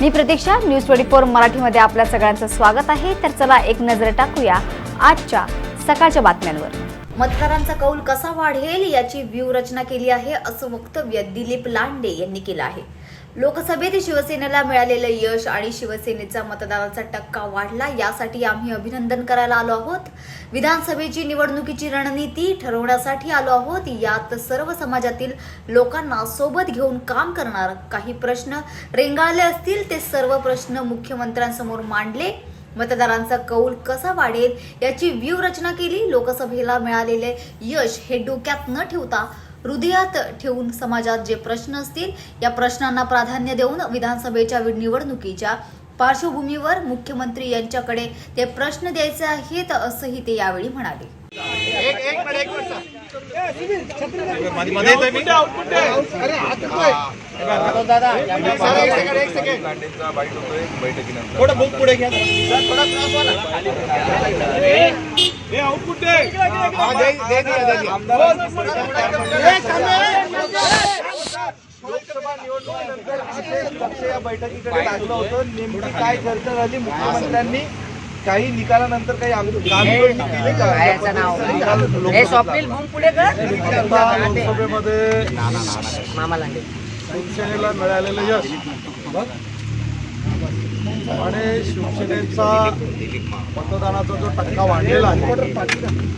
मी Pratiksha news twenty four मराठीमध्ये आपल्या सगळ्यांचं स्वागत आहे. तर चला एक नजर टाकूया आजच्या सकाळच्या बातम्यांवर. मतदारांचा कौल कसा वाढेल याची व्यूहरचना केली आहे असं वक्तव्य दिलीप लांडे यांनी केलं आहे. लोकसभेत शिवसेनेला मिळालेलं यश आणि शिवसेनेचा मतदारांचा टक्का वाढला यासाठी आम्ही अभिनंदन करायला आलो आहोत. विधानसभेची निवडणुकीची रणनीती ठरवण्यासाठी आलो आहोत. यात सर्व समाजातील लोकांना सोबत घेऊन काम करणार काही प्रश्न रेंगाळले असतील ते सर्व प्रश्न मुख्यमंत्र्यांसमोर मांडले. मतदारांचा कौल कसा वाढेल याची व्यूहरचना केली. लोकसभेला मिळालेले यश हे डोक्यात न ठेवता हृदयात ठेवून समाजात जे प्रश्न असतील या प्रश्नांना प्राधान्य देऊन विधानसभेच्या निवडणुकीच्या पार्श्वभूमीवर मुख्यमंत्री यांच्याकडे ते प्रश्न द्यायचे आहेत असंही ते यावेळी म्हणाले. मध्ये येतोय मी? लांडेंचा बाईट होतोय बैठकीनंतर थोडं बुक पुढे घ्या. थोडा हे आउटपुट. लोकसभा निवडणुकीनंतर विशेष लक्ष या बैठकीकडे लागलं होतं. नेमकी काय चर्चा झाली? मुख्यमंत्र्यांनी काही निकालानंतर काही लोकसभेमध्ये शिवसेनेला मिळालेलं यश. आणि शिवसेनेचा मतदानाचा जो टक्का वाढलेला आहे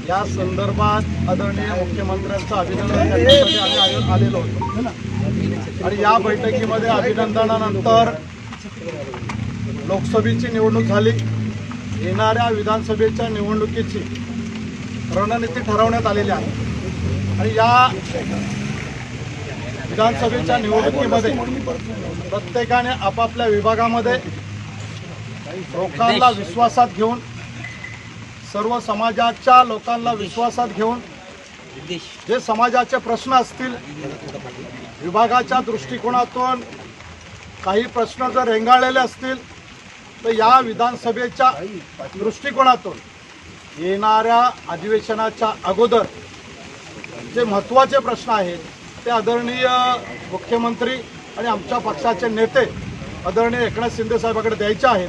या संदर्भात आदरणीय मुख्यमंत्र्यांचं अभिनंदन करण्यासाठी आम्ही आलेलो होतो. आणि या बैठकीमध्ये अभिनंदनानंतर लोकसभेची निवडणूक झाली. येणाऱ्या विधानसभेच्या निवडणुकीची रणनीती ठरवण्यात आलेली आहे. आणि या विधानसभेच्या निवडणुकीमध्ये प्रत्येकाने आपापल्या विभागामध्ये लोकांना विश्वासात घेऊन सर्व समाजाच्या लोकांना विश्वासात घेऊन जे समाजाचे प्रश्न असतील विभागाच्या दृष्टिकोनातून काही प्रश्न जर रेंगाळलेले असतील तर या विधानसभेच्या दृष्टिकोनातून येणाऱ्या अधिवेशनाच्या अगोदर जे महत्त्वाचे प्रश्न आहेत ते आदरणीय मुख्यमंत्री आणि आमच्या पक्षाचे नेते आदरणीय एकनाथ शिंदे साहेबाकडे द्यायचे आहेत.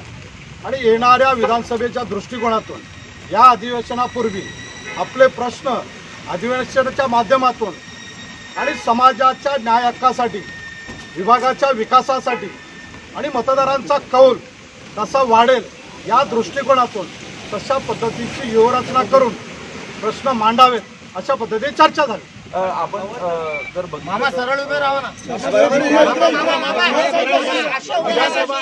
आणि येणाऱ्या विधानसभेच्या दृष्टिकोनातून या अधिवेशनापूर्वी आपले प्रश्न अधिवेशनाच्या माध्यमातून आणि समाजाच्या न्याय हक्कासाठी विभागाच्या विकासासाठी आणि मतदारांचा कौल कसा वाढेल या दृष्टिकोनातून तशा पद्धतीची व्यूहरचना करून प्रश्न मांडावेत अशा पद्धतीने चर्चा झाली आपण जर तर- सरळ उभे राहा ना विधानसभा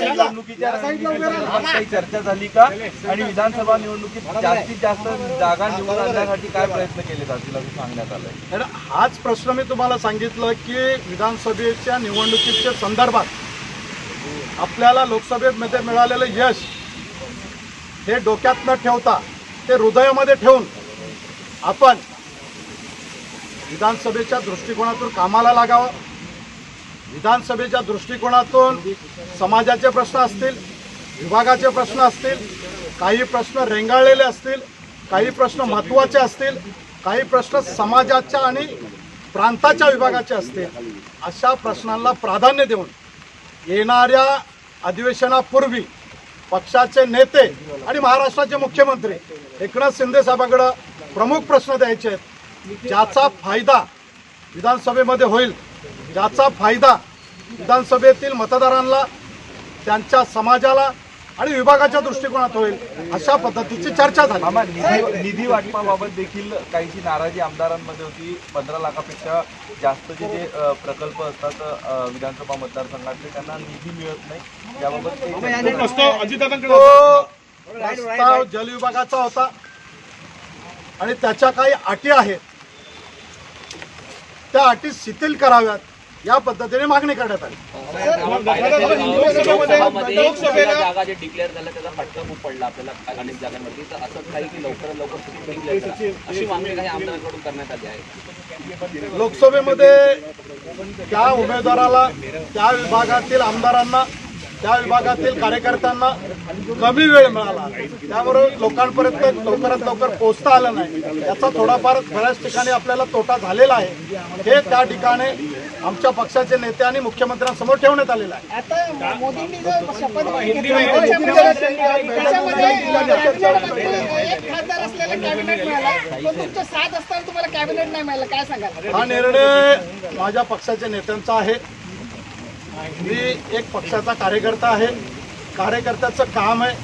निवडणुकीच्या रणनीतीसंदर्भात काही चर्चा झाली का आणि विधानसभा निवडणुकीत जास्तीत जास्त जागा निवडून आणण्यासाठी काय प्रयत्न केले जातील असं सांगण्यात आलंय हाच प्रश्न मी तुम्हाला सांगितलं की विधानसभेच्या निवडणुकीच्या संदर्भात आपल्याला लोकसभेमध्ये मिळालेलं यश हे डोक्यात न ठेवता ते हृदयामध्ये ठेवून आपण विधानसभेच्या दृष्टिकोनातून कामाला लागावं. विधानसभेच्या दृष्टिकोनातून समाजाचे प्रश्न असतील विभागाचे प्रश्न असतील काही प्रश्न रेंगाळलेले असतील काही प्रश्न महत्त्वाचे असतील काही प्रश्न समाजाच्या आणि प्रांताच्या विभागाचे असतील अशा प्रश्नांना प्राधान्य देऊन येणाऱ्या अधिवेशनापूर्वी पक्षाचे नेते आणि महाराष्ट्राचे मुख्यमंत्री एकनाथ शिंदे साहेबाकडं प्रमुख प्रश्न द्यायचे आहेत. ज्याचा फायदा विधानसभेमध्ये होईल ज्याचा फायदा विधानसभेतील मतदारांना त्यांच्या समाजाला आणि विभागाच्या दृष्टिकोनात होईल अशा पद्धतीची चर्चा झाली. मामा निधी निधी वाटपाबाबत देखील काहीशी नाराजी आमदारांमध्ये होती. पंधरा लाखापेक्षा जास्तचे जे प्रकल्प असतात विधानसभा मतदारसंघातले त्यांना निधी मिळत नाही. याबाबत प्रस्ताव जल विभागाचा होता. आणि त्याच्या काही अटी आहेत. त्या अटी शिथिल कराव्यात. या पद्धतीने मागणी करण्यात आली. लोकसभेमध्ये लोकसभेला जागा जे डिक्लेअर झाल्या त्याचा फटका खूप पडला आपल्याला अनेक जागांवरती. तर असं काही की लवकरात लवकर डिक्लेअर करा. अशी मागणी काही आमदारांकडून करण्यात आली आहे? लोकसभेमध्ये त्या उमेदवाराला त्या विभागातील आमदारांना त्या विभागातील कार्यकर्त्यांना कमी वेळ मिळाला. त्यामुळे लोकांपर्यंत लवकरात लवकर पोहोचता आलं नाही. याचा थोडाफार बऱ्याच ठिकाणी आपल्याला तोटा झालेला आहे. हे त्या ठिकाणी आमच्या पक्षाचे नेते आणि मुख्यमंत्र्यांसमोर ठेवण्यात आलेला आहे. आता मोदींनी जो शपथ हिंदी घेतली, मध्ये- त्याच्यामध्ये त्याच्यामध्ये, अं, कॅबिनेटमध्ये एक खासदार असलेलं कॅबिनेट मिळाला. पण तुमच्या साथ असताना तुम्हाला कॅबिनेट नाही मिळालं. काय सांगाल? हा निर्णय माझ्या पक्षाच्या नेत्यांचा आहे. मी एक पक्षाचा कार्यकर्ता आहे. कार्यकर्त्याचं काम आहे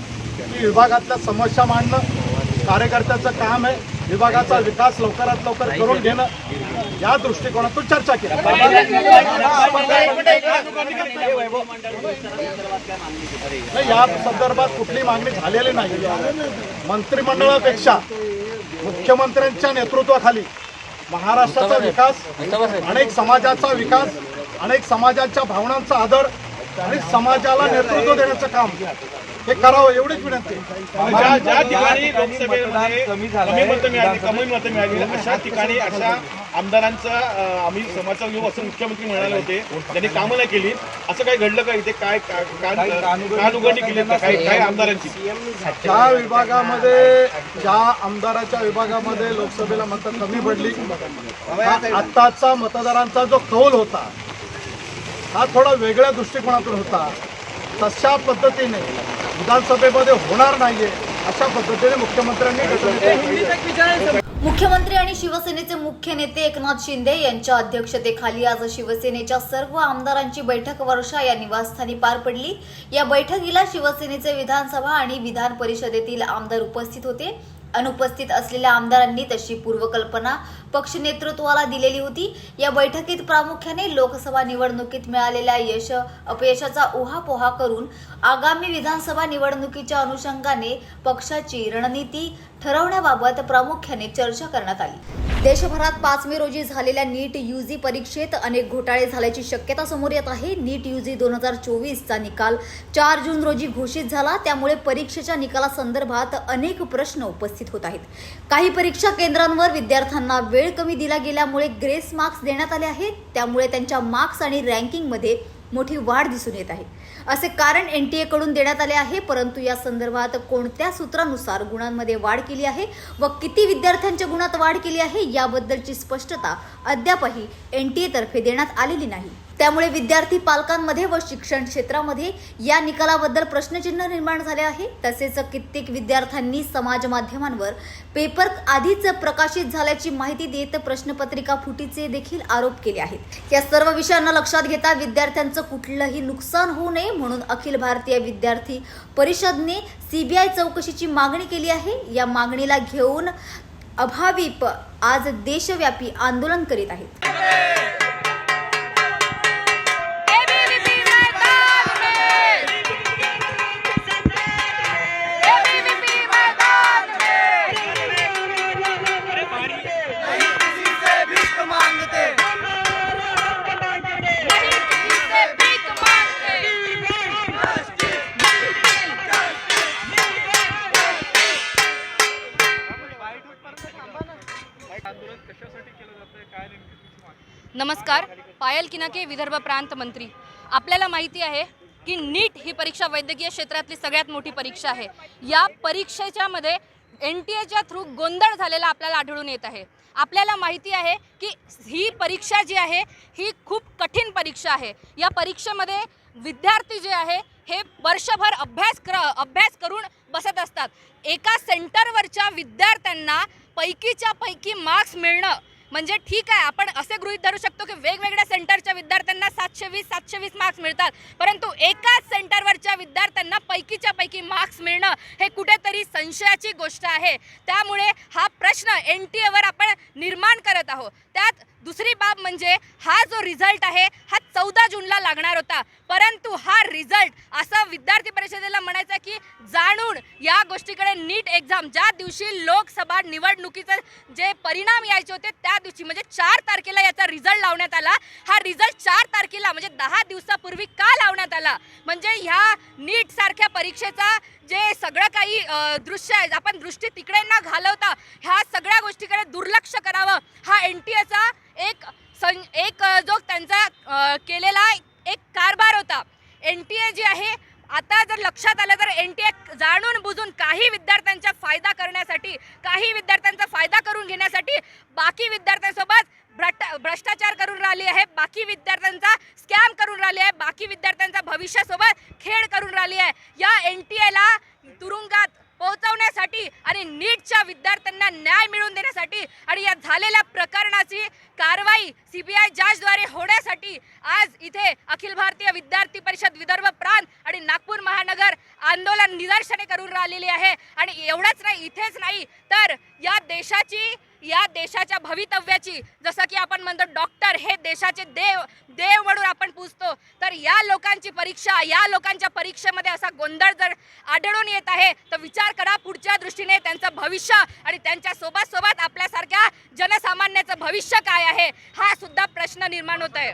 की विभागातल्या समस्या मांडणं. कार्यकर्त्याचं काम आहे. विभागाचा विकास लवकरात लवकर करून घेणं. या दृष्टिकोनातून चर्चा केली. नाही या संदर्भात कुठली मागणी झालेली नाही. मंत्रिमंडळापेक्षा मुख्यमंत्र्यांच्या नेतृत्वाखाली महाराष्ट्राचा विकास अनेक समाजाचा विकास अनेक समाजाच्या भावनांचा आदर आणि समाजाला नेतृत्व देण्याचं काम. हे करावं एवढीच विनंती. ज्या ज्या ठिकाणी लोकसभेमध्ये कमी मतं मिळाली कमी मतं मिळाली अशा ठिकाणी अशा आमदारांचा आम्ही समाजाचा घेऊ असं मुख्यमंत्री म्हणाले होते त्यांनी कामं नाही केली असं काही घडलं का इथे? काय कान उघडणी केली काही काही आमदारांची? ज्या विभागामध्ये ज्या आमदाराच्या विभागामध्ये लोकसभेला मतं कमी पडली आत्ताचा मतदारांचा जो कौल होता हा थोडा वेगळ्या दृष्टिकोनातून होता. तशा पद्धतीने विधानसभेमध्ये होणार नाहीये अशा पद्धतीने मुख्यमंत्र्यांनी मुख्यमंत्री आणि शिवसेनेचे मुख्य नेते एकनाथ शिंदे यांच्या अध्यक्षतेखाली आज शिवसेनेच्या सर्व आमदारांची बैठक वर्षा या निवासस्थानी पार पडली. या बैठकीला शिवसेनेचे विधानसभा आणि विधान परिषदेतील आमदार उपस्थित होते. अनुपस्थित असलेल्या आमदारांनी तशी पूर्वकल्पना पक्ष नेतृत्वाला दिलेली होती. या बैठकीत प्रामुख्याने लोकसभा निवडणुकीत मिळालेल्या यश अपयशाचा उहापोहा करून आगामी विधानसभा निवडणुकीच्या अनुषंगाने पक्षाची रणनीती ठरवण्याबाबत प्रामुख्याने चर्चा करण्यात आली. देशभरात पाच मे रोजी झालेल्या नीट युजी परीक्षेत अनेक घोटाळे झाल्याची शक्यता समोर येत आहे. नीट युजी दोन हजार चोवीसचा निकाल चार जून रोजी घोषित झाला. त्यामुळे परीक्षेच्या निकालासंदर्भात अनेक प्रश्न उपस्थित होत आहेत. काही परीक्षा केंद्रांवर विद्यार्थ्यांना वेळ कमी दिला गेल्यामुळे ग्रेस मार्क्स देण्यात आले आहेत. त्यामुळे त्यांच्या मार्क्स आणि रँकिंगमध्ये मोठी वाढ दिसून येत आहे. असे कारण एन टी एकडून देण्यात आले आहे परंतु या संदर्भात कोणत्या सूत्रानुसार गुणांमध्ये वाढ केली आहे व किती विद्यार्थ्यांच्या गुणात वाढ केली आहे याबद्दलची स्पष्टता अद्यापही एन टी एतर्फे देण्यात आलेली नाही. त्यामुळे विद्यार्थी पालकांमध्ये व शिक्षण क्षेत्रामध्ये या निकालाबद्दल प्रश्नचिन्ह निर्माण झाले आहे. तसेच कित्येक विद्यार्थ्यांनी समाज माध्यमांवर पेपर आधीच प्रकाशित झाल्याची माहिती देत प्रश्नपत्रिका फुटीचे देखील आरोप केले आहेत. या सर्व विषयांना लक्षात घेता विद्यार्थ्यांचं कुठलंही नुकसान होऊ नये म्हणून अखिल भारतीय विद्यार्थी परिषदने सीबीआय चौकशीची मागणी केली आहे. या मागणीला घेऊन अभाविप आज देशव्यापी आंदोलन करीत आहेत. नमस्कार. पायल किनाके विदर्भ प्रांत मंत्री. आपल्याला माहिती आहे की नीट ही परीक्षा वैद्यकीय क्षेत्रातली सगळ्यात मोठी परीक्षा आहे. या परीक्षेच्या मध्ये एन टी एच्या थ्रू गोंधळ झालेला आपल्याला आढळून येत आहे. आपल्याला माहिती आहे की ही परीक्षा जी आहे ही खूप कठीण परीक्षा आहे. या परीक्षेमध्ये विद्यार्थी जे आहे हे वर्षभर अभ्यास कर अभ्यास करून बसत असतात. एका सेंटरवरच्या विद्यार्थ्यांना पैकीच्या पैकी मार्क्स मिळणं म्हणजे ठीक आहे आपण असे गृहीत धरू शकतो की वेगवेगळ्या सेंटरच्या विद्यार्थ्यांना सातशे वीस सातशे वीस मार्क्स मिळतात. परंतु एकाच सेंटरवरच्या विद्यार्थ्यांना पैकीच्या पैकी मार्क्स मिळणं हे कुठेतरी संशयाची गोष्ट आहे. त्यामुळे हा प्रश्न एन टी एवर आपण निर्माण करत आहोत. त्यात दुसरी बाब म्हणजे हा जो रिझल्ट आहे हा चौदा जूनला लागणार होता. परंतु हा रिझल्ट असं विद्यार्थी परिषदेला म्हणायचं की जाणून या गोष्टीकडे नीट एक्झाम ज्या दिवशी लोकसभा निवडणुकीचे जे परिणाम यायचे होते त्या दिवशी म्हणजे चार तारखेला याचा रिझल्ट लावण्यात आला. हा रिझल्ट चार तारखेला म्हणजे दहा दिवसापूर्वी का लावण्यात आला? म्हणजे ह्या नीट सारख्या परीक्षेचा जे सगळं काही दृश्य आहे आपण दृष्टी तिकडे न घालवता ह्या सगळ्या गोष्टीकडे दुर्लक्ष करावं. हा एन टी एचा एक सं एक जो त्यांचा केलेला एक कारभार होता. एन टी ए जी आहे आता जर लक्षात आलं तर एन टी ए जाणून बुजून काही विद्यार्थ्यांचा फायदा करण्यासाठी काही विद्यार्थ्यांचा फायदा करून घेण्यासाठी बाकी विद्यार्थ्यांसोबत भ्रष्टाचार करून राहिली आहे बाकी विद्यार्थ्यांचा स्कॅम करून राहिली आहे बाकी विद्यार्थ्यांचा भविष्यासोबत खेळ करून राहिली आहे. या एन टी एला तुरुंगात पोहोचवण्यासाठी आणि नीटच्या विद्यार्थ्यांना न्याय मिळवून देण्यासाठी आणि या झालेल्या प्रकरणाची कारवाई सी बी आय जजद्वारे होण्यासाठी आज इथे अखिल भारतीय विद्यार्थी परिषद विदर्भ प्रांत आणि नागपूर महानगर आंदोलन निदर्शने करून राहिलेली आहे. आणि एवढंच नाही इथेच नाही तर या देशाची या देशाच्या भवितव्याची जसं की आपण म्हणतो डॉक्टर हे देशाचे देव देव म्हणून आपण पूजतो तर या लोकांची परीक्षा या लोकांच्या परीक्षेमध्ये असा गोंधळ जर आढळून येत आहे तर विचार करा पुढच्या दृष्टीने त्यांचं भविष्य आणि त्यांच्यासोबत सोबत आपल्यासारख्या जनसामान्याचं भविष्य काय आहे हा सुद्धा प्रश्न निर्माण होत आहे.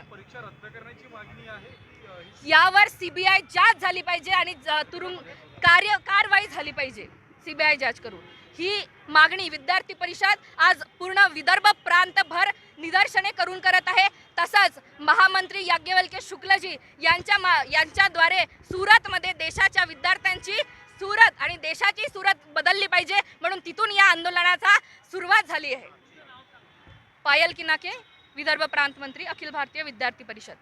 यावर सीबीआय जांच झाली पाहिजे आणि तुरुंग कार्य कारवाई झाली पाहिजे सीबीआय जांच करून. ही मागणी विद्यार्थी परिषद आज पूर्ण विदर्भ प्रांतभर निदर्शने करून करत आहे. तसंच महामंत्री याज्ञवल्क्य शुक्लजी यांच्या मा यांच्याद्वारे सुरतमध्ये देशाच्या विद्यार्थ्यांची सुरत आणि देशाची सुरत बदलली पाहिजे म्हणून तिथून या आंदोलनाचा सुरुवात झाली आहे. पायल किनाके विदर्भ प्रांत मंत्री अखिल भारतीय विद्यार्थी परिषद.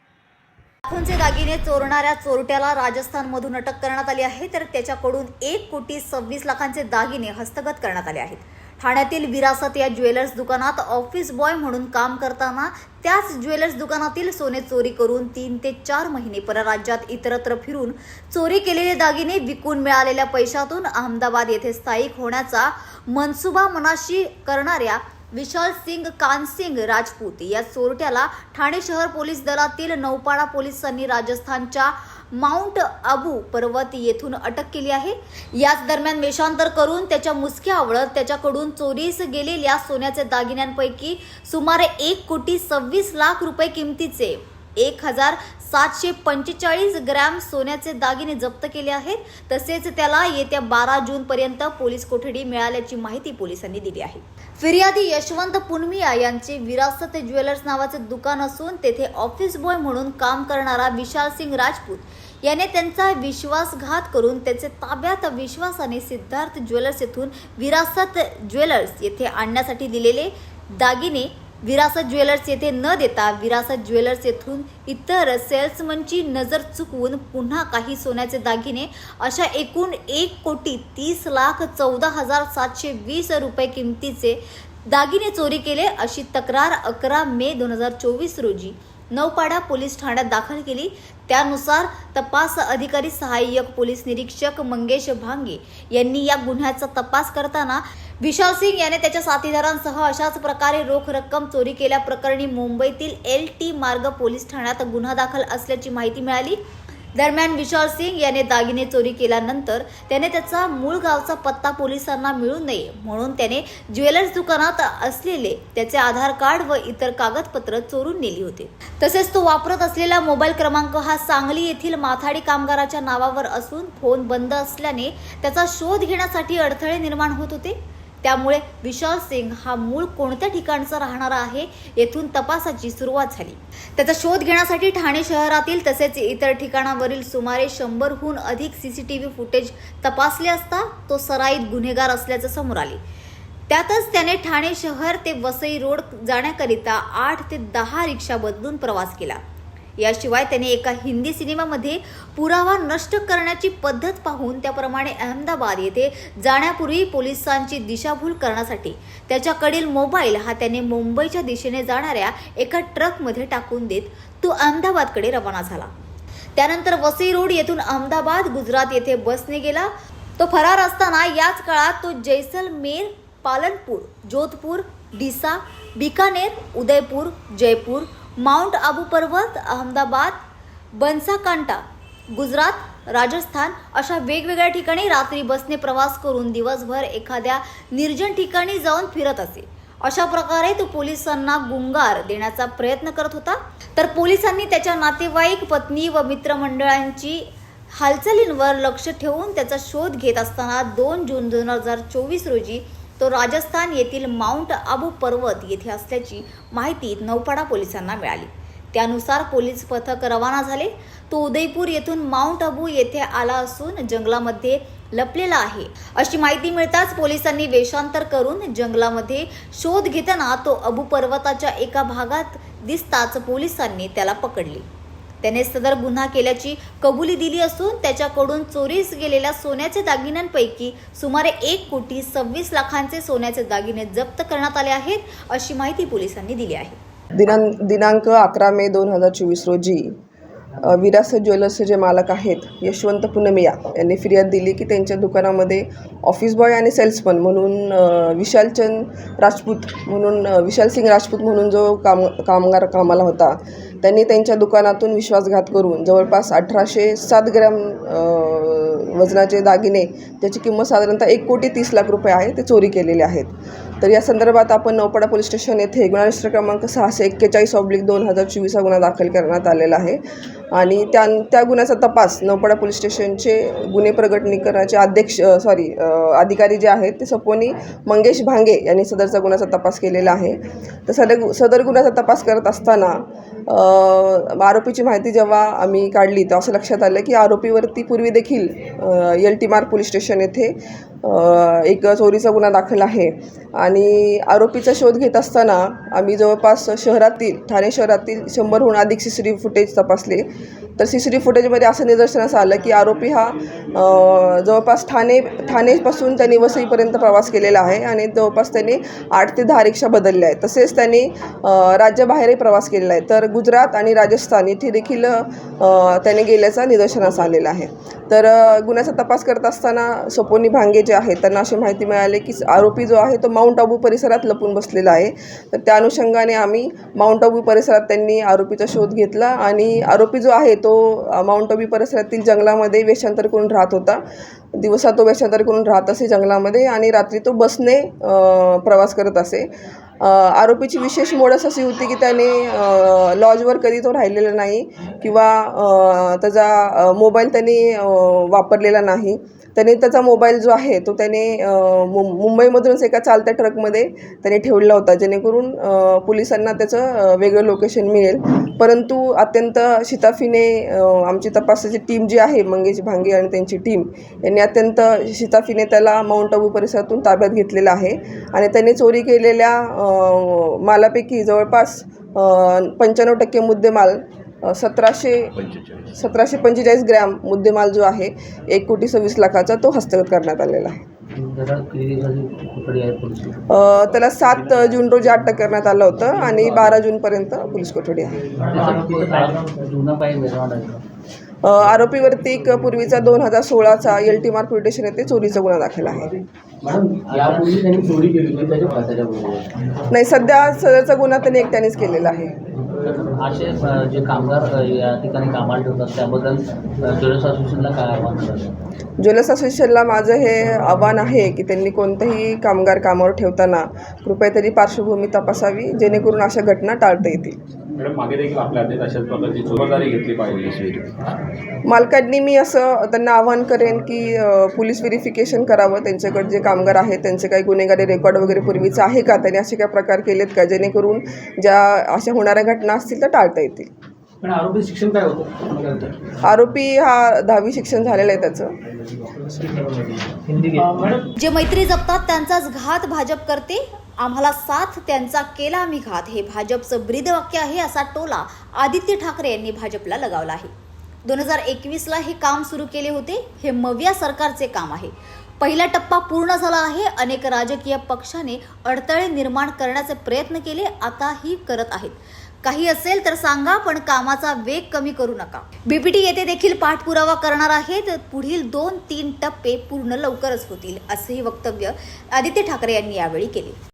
लाखोंचे दागिने चोरणाऱ्या चोरट्याला राजस्थानमधून अटक करण्यात आली आहे तर त्याच्याकडून एक कोटी सव्वीस लाखांचे दागिने हस्तगत करण्यात आले आहेत. ठाण्यातील विरासत या ज्वेलर्स दुकानात ऑफिस बॉय म्हणून काम करताना त्याच ज्वेलर्स दुकानातील सोने चोरी करून तीन ते चार महिने परराज्यात इतरत्र फिरून चोरी केलेले दागिने विकून मिळालेल्या पैशातून अहमदाबाद येथे स्थायिक होण्याचा मनसुबा मनाशी करणाऱ्या विशाल सिंग कानसिंग राजपूत या चोरट्याला ठाणे शहर पोलीस दलातील नौपाडा पोलिसांनी राजस्थानच्या माउंट अबू पर्वत येथून अटक केली आहे. याच दरम्यान वेषांतर करून त्याच्या मुसक्या आवळत त्याच्याकडून चोरीस गेलेल्या सोन्याच्या दागिन्यांपैकी सुमारे एक कोटी सव्वीस लाख रुपये किमतीचे एक हजार सातशे पंचेचाळीस ग्रॅम सोन्याचे दागिने जप्त केले आहेत. तसेच त्याला येत्या बारा जून पर्यंत पोलीस कोठडी मिळाल्याची माहिती पोलिसांनी दिली आहे. फिर्यादी यशवंत पुनमिया यांचे विरासत ज्वेलर्स नावाचे दुकान असून तेथे ऑफिस बॉय म्हणून काम करणारा विशाल सिंग राजपूत याने त्यांचा विश्वासघात करून त्याचे ताब्यात विश्वासाने सिद्धार्थ ज्वेलर्स येथून विरासत ज्वेलर्स येथे आणण्यासाठी दिलेले दागिने विरासत ज्वेलर्स येथे न देता विरासत ज्वेलर्स येथून इतर सेल्समनची नजर चुकवून पुन्हा काही सोन्याचे दागिने अशा एकूण एक कोटी तीस लाख चौदा हजार सातशे वीस रुपये किमतीचे दागिने चोरी केले अशी तक्रार अकरा मे दोन हजार चोवीस रोजी. नौपाडा पोलीस ठाण्यात दाखल केली. त्यानुसार तपास अधिकारी सहाय्यक पोलीस निरीक्षक मंगेश भांगे यांनी या गुन्ह्याचा तपास करताना विशाल सिंग याने त्याच्या साथीदारांसह अशाच प्रकारे रोख रक्कम चोरी केल्याप्रकरणी मुंबईतील एल टी मार्ग पोलीस ठाण्यात गुन्हा दाखल असल्याची माहिती मिळाली. दरम्यान विशाल सिंग याने दागिने चोरी केल्यानंतर त्याने त्याचा मूळ गावचा पत्ता पोलिसांना मिळू नये म्हणून त्याने ज्वेलर्स दुकानात असलेले त्याचे आधार कार्ड व इतर कागदपत्र चोरून नेली होती. तसेच तो वापरत असलेला मोबाईल क्रमांक हा सांगली येथील माथाडी कामगाराच्या नावावर असून फोन बंद असल्याने त्याचा शोध घेण्यासाठी अडथळे निर्माण होत होते. त्यामुळे विशाल सिंग हा मूळ कोणत्या ठिकाणचा राहणारा आहे येथून तपासाची सुरुवात झाली. त्याचा शोध घेण्यासाठी ठाणे शहरातील तसेच इतर ठिकाणावरील सुमारे शंभरहून अधिक सीसीटीव्ही फुटेज तपासले असता तो सराईत गुन्हेगार असल्याचं समोर आले. त्यातच त्याने ठाणे शहर ते वसई रोड जाण्याकरिता आठ ते दहा रिक्षा बदलून प्रवास केला. याशिवाय त्याने एका हिंदी सिनेमामध्ये पुरावा नष्ट करण्याची पद्धत पाहून त्याप्रमाणे अहमदाबाद येथे जाण्यापूर्वी पोलिसांची दिशाभूल करण्यासाठी त्याच्याकडील मोबाईल हा त्याने मुंबईच्या दिशेने जाणाऱ्या एका ट्रकमध्ये टाकून देत तो अहमदाबादकडे रवाना झाला. त्यानंतर वसई रोड येथून अहमदाबाद गुजरात येथे बसने गेला. तो फरार असताना याच काळात तो जैसलमेर पालनपूर जोधपूर डिसा बिकानेर उदयपूर जयपूर माउंट आबू पर्वत अहमदाबाद बनसाकांटा गुजरात राजस्थान अशा वेगवेगळ्या ठिकाणी रात्री बसने प्रवास करून दिवसभर एखाद्या निर्जन ठिकाणी जाऊन फिरत असे. अशा प्रकारे तो पोलिसांना गुंगार देण्याचा प्रयत्न करत होता. तर पोलिसांनी त्याच्या नातेवाईक पत्नी व मित्रमंडळांची हालचालींवर लक्ष ठेवून त्याचा शोध घेत असताना दोन जून दोन हजार चोवीस रोजी तो राजस्थान येथील माउंट आबू पर्वत येथे असल्याची माहिती नौपाडा पोलिसांना मिळाली. त्यानुसार पोलीस पथक रवाना झाले. तो उदयपूर येथून माउंट अबू येथे आला असून जंगलामध्ये लपलेला आहे. अशी माहिती मिळताच पोलिसांनी वेषांतर करून जंगलामध्ये शोध घेताना तो अबू पर्वताच्या एका भागात दिसताच पोलिसांनी त्याला पकडले. त्याने सदर गुन्हा केल्याची कबुली दिली असून त्याच्याकडून चोरीस गेलेल्या सोन्याचे दागिन्यांपैकी सुमारे एक कोटी सव्वीस लाखांचे सोन्याचे दागिने जप्त करण्यात आले आहेत अशी माहिती पोलिसांनी दिली आहे. दिनांक दिनांक अकरा मे दोन हजार चोवीस रोजी विरासत ज्वेलर्सचे जे मालक आहेत यशवंत पुनमिया यांनी फिर्याद दिली की त्यांच्या दुकानामध्ये ऑफिस बॉय आणि सेल्समन म्हणून विशालचंद राजपूत म्हणून विशाल सिंग राजपूत म्हणून जो काम कामगार कामाला होता त्यांनी त्यांच्या दुकानातून विश्वासघात करून जवळपास अठराशे सात ग्रॅम वजनाचे दागिने त्याची किंमत साधारणतः एक कोटी तीस लाख रुपये आहे ते चोरी केलेले आहेत. तर या संदर्भात आपण नौपाडा पोलीस स्टेशन येथे गुन्हा रजिस्टर क्रमांक सहाशे एक्केचाळीस ऑब्लिक दोन हजार चोवीस हा गुन्हा दाखल करण्यात आलेला आहे. आणि त्या त्या गुन्ह्याचा तपास नौपाडा पोलीस स्टेशनचे गुन्हे प्रगटनीकरणाचे अध्यक्ष सॉरी अधिकारी जे आहेत ते सपोनी मंगेश भांगे यांनी सदरचा गुन्ह्याचा तपास केलेला आहे. तर सदर सदर गुन्ह्याचा तपास करत असताना आरोपीची माहिती जेव्हा आम्ही काढली तर असं लक्षात आलं की आरोपीवरती पूर्वी देखील L T Marg police station येथे एक चोरीचा गुन्हा दाखल आहे. आणि आरोपीचा शोध घेत असताना आम्ही जवळपास शहरातील ठाणे शहरातील शंभरहून अधिक C C T V footage तपासले. तर सी सी टी व्ही फुटेजमध्ये असं निदर्शनास आलं की आरोपी हा जवळपास ठाणे ठाणेपासून त्यांनी वसईपर्यंत प्रवास केलेला आहे आणि जवळपास त्यांनी आठ ते दहा रिक्षा बदलल्या आहेत. तसेच त्यांनी राज्याबाहेरही प्रवास केलेला आहे. तर गुजरात आणि राजस्थान येथे देखील त्याने गेल्याचा निदर्शनास आलेला आहे. तर गुन्ह्याचा तपास करत असताना सोपोनी भांगे जे आहेत त्यांना अशी माहिती मिळाली की आरोपी जो आहे तो माउंट आबू परिसरात लपून बसलेला आहे. तर त्या अनुषंगाने आम्ही माउंट आबू परिसरात त्यांनी आरोपीचा शोध घेतला आणि आरोपी जो आहे तो माउंट आबू परिसरातील जंगलामध्ये वेषांतर करून राहत होता. दिवसा तो वेषांतर करून राहत असे जंगलामध्ये आणि रात्री तो बसने प्रवास करत असे. आरोपीची विशेष मोडस अशी होती की त्याने लॉजवर कधी तो राहिलेला नाही किंवा त्याचा मोबाईल त्याने वापरलेला नाही. त्याने त्याचा मोबाईल जो आहे तो त्याने मु मुंबईमधूनच एका चालत्या ट्रकमध्ये त्याने ठेवलेला होता जेणेकरून पोलिसांना त्याचं वेगळं लोकेशन मिळेल. परंतु अत्यंत शिताफीने आमची तपासाची टीम जी आहे मंगेश भांगे आणि त्यांची टीम यांनी अत्यंत शिताफीने त्याला माउंट आबू परिसरातून ताब्यात घेतलेला आहे. आणि त्याने चोरी केलेल्या मालापैकी जवळपास पंच्याण्णव टक्के मुद्देमाल सतराशे सतराशे पंचेचाळीस ग्रॅम मुद्देमाल जो आहे एक कोटी सव्वीस लाखाचा तो हस्तगत करण्यात आलेला आहे. त्याला सात जून रोजी अटक करण्यात आलं होतं आणि बारा जूनपर्यंत पोलीस कोठडी आहे. आरोपीवरती एक पूर्वीचा दोन हजार सोळाचा L T Marg police station येथे चोरीचा गुन्हा दाखल आहे. नाही सध्या सदरचा गुन्हा त्यांनी एकट्यानेच केलेला आहे. असे जे कामगार या ठिकाणी कामाला ठेवतात त्याबद्दल ज्वेलर्स असोसिएशनला काय आव्हान करायचं ज्वेलर्स असोसिएशनला माझं हे आव्हान आहे की त्यांनी कोणतंही कामगार कामावर ठेवताना कृपया तरी पार्श्वभूमी तपासावी जेणेकरून अशा घटना टाळता येतील. मॅडम मागे देखील आपल्या हातात अशाच प्रकारची जबाबदारी घेतली पाहिजे. मालकांनी मी असं त्यांना आवाहन करेन की पोलीस व्हेरिफिकेशन करावं. त्यांच्याकडे जे कामगार आहेत त्यांचे काही गुन्हेगारी रेकॉर्ड वगैरे पूर्वीचं आहे का? त्यांनी असे काय प्रकार केलेत का? जेणेकरून ज्या अशा होणाऱ्या घटना असतील तर टाळता येतील. पण आरोपी शिक्षण काय होतं? आरोपी हा दहावी शिक्षण झालेलं आहे त्याचं. जे मैत्री जपतात त्यांचाच घात भाजप करते. आम्हाला साथ त्यांचा केला आम्ही घात. हे भाजपचं ब्रीदवाक्य आहे असा टोला आदित्य ठाकरे यांनी भाजपला लगावला आहे. दोन हजार एकवीसला हे काम सुरू केले होते. हे मविया सरकारचे काम आहे. पहिला टप्पा पूर्ण झाला आहे. अनेक राजकीय पक्षाने अडथळे निर्माण करण्याचे प्रयत्न केले. आताही करत आहेत. काही असेल तर सांगा पण कामाचा वेग कमी करू नका. बीपीटी येथे देखील पाठपुरावा करणार आहेत. पुढील दोन तीन टप्पे पूर्ण लवकरच होतील असेही वक्तव्य आदित्य ठाकरे यांनी यावेळी केले.